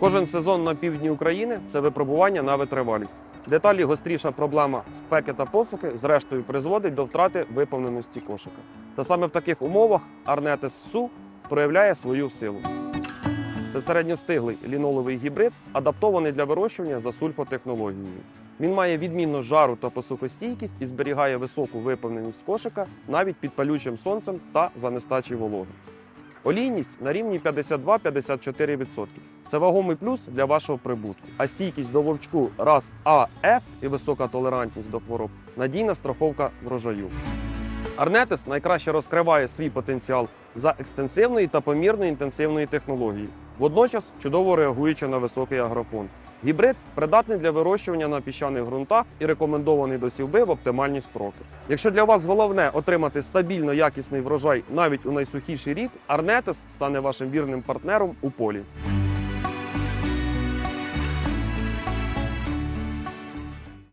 Кожен сезон на півдні України це випробування на витривалість. Деталі гостріша проблема спеки та посухи, зрештою, призводить до втрати виповненості кошика. Та саме в таких умовах Арнетес Су проявляє свою силу. Це середньостиглий ліноловий гібрид, адаптований для вирощування за сульфотехнологією. Він має відмінну жару та посухостійкість і зберігає високу виповненість кошика навіть під палючим сонцем та за нестачі вологи. Олійність на рівні 52-54%. Це вагомий плюс для вашого прибутку. А стійкість до вовчку раз АФ і висока толерантність до хвороб надійна страховка врожаю. Арнетес найкраще розкриває свій потенціал за екстенсивної та помірної інтенсивної технології, водночас чудово реагуючи на високий агрофон. Гібрид придатний для вирощування на піщаних ґрунтах і рекомендований до сівби в оптимальні строки. Якщо для вас головне отримати стабільно якісний врожай навіть у найсухіший рік, Арнетес стане вашим вірним партнером у полі.